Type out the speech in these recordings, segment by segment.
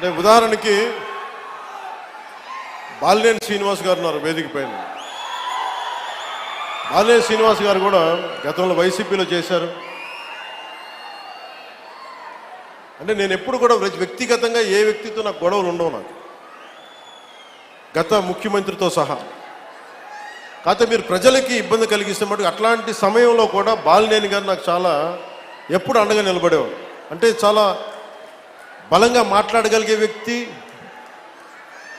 అంటే ఉదాహరణకి బాలినేని శ్రీనివాస్ గారు ఉన్నారు వేదిక పైన. బాలినేని శ్రీనివాస్ గారు కూడా గతంలో వైసీపీలో చేశారు. అంటే నేను ఎప్పుడు కూడా వ్యక్తిగతంగా ఏ వ్యక్తితో నాకు గొడవలు ఉండవు నాకు. గత ముఖ్యమంత్రితో సహా. కాకపోతే మీరు ప్రజలకి ఇబ్బంది కలిగిస్తే మటుకు అట్లాంటి సమయంలో కూడా బాలినేని గారు నాకు చాలా ఎప్పుడు అండగా నిలబడేవాడు అంటే చాలా బలంగా మాట్లాడగలిగే వ్యక్తి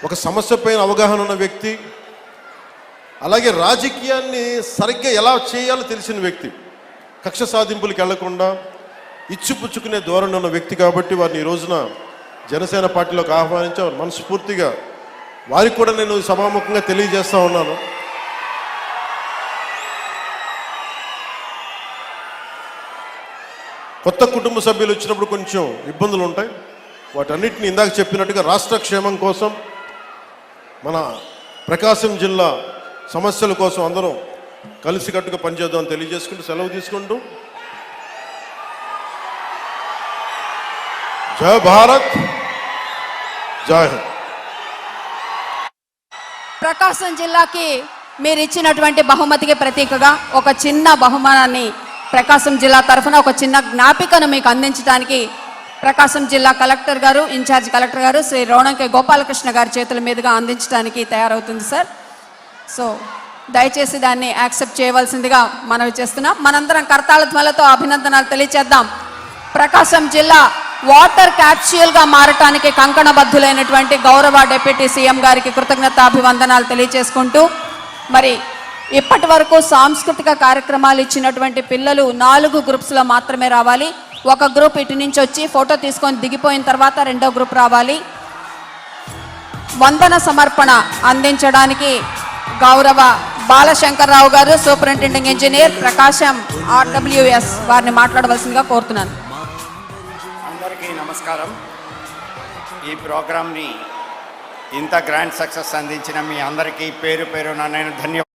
ఒక సమస్య పైన అవగాహన ఉన్న వ్యక్తి అలాగే రాజకీయాన్ని సరిగ్గా ఎలా చేయాలో తెలిసిన వ్యక్తి కక్ష సాధింపులకు వెళ్ళకుండా ఇచ్చిపుచ్చుకునే ధోరణి ఉన్న వ్యక్తి కాబట్టి వారిని ఈ రోజున జనసేన పార్టీలోకి ఆహ్వానించి వారు మనస్ఫూర్తిగా వారికి కూడా నేను సభాముఖంగా తెలియజేస్తా ఉన్నాను. కొత్త కుటుంబ సభ్యులు వచ్చినప్పుడు కొంచెం ఇబ్బందులు ఉంటాయి వాటన్నిటిని ఇందాక చెప్పినట్టుగా రాష్ట్ర క్షేమం కోసం మన ప్రకాశం జిల్లా సమస్యల కోసం అందరం కలిసికట్టుగా పనిచేద్దామని తెలియజేసుకుంటూ సెలవు తీసుకుంటూ. జయ భారత్ జయ హింద్. ప్రకాశం జిల్లాకి మీరు ఇచ్చినటువంటి బహుమతికి ప్రతీకగా ఒక చిన్న బహుమానాన్ని ప్రకాశం జిల్లా తరఫున ఒక చిన్న జ్ఞాపికను మీకు అందించడానికి ప్రకాశం జిల్లా కలెక్టర్ గారు ఇన్ఛార్జ్ కలెక్టర్ గారు శ్రీ రోణంకే గోపాలకృష్ణ గారి చేతుల మీదుగా అందించడానికి తయారవుతుంది సార్. సో దయచేసి దాన్ని యాక్సెప్ట్ చేయవలసిందిగా మనవి చేస్తున్నాం. మనందరం కర్తాళ ధ్వలతో అభినందనలు తెలియచేద్దాం. ప్రకాశం జిల్లా వాటర్ క్యాప్స్యూల్గా మారటానికి కంకణబద్ధులైనటువంటి గౌరవ డిప్యూటీ సీఎం గారికి కృతజ్ఞతాభివందనాలు తెలియచేసుకుంటూ మరి ఇప్పటి వరకు సాంస్కృతిక కార్యక్రమాలు ఇచ్చినటువంటి పిల్లలు నాలుగు గ్రూప్స్లో మాత్రమే రావాలి. ఒక గ్రూప్ ఇటు నుంచి వచ్చి ఫోటో తీసుకొని దిగిపోయిన తర్వాత రెండో గ్రూప్ రావాలి. వందన సమర్పణ అందించడానికి గౌరవ బాలశంకర్రావు గారు సూపరింటెండింగ్ ఇంజనీర్ ప్రకాశం ఆర్డబ్ల్యూఎస్ వారిని మాట్లాడవలసిందిగా కోరుతున్నాను. అందరికీ నమస్కారం. ఈ ప్రోగ్రామ్ని ఇంత గ్రాండ్ సక్సెస్ అందించిన మీ అందరికీ పేరు పేరున నేను ధన్యవాదాలు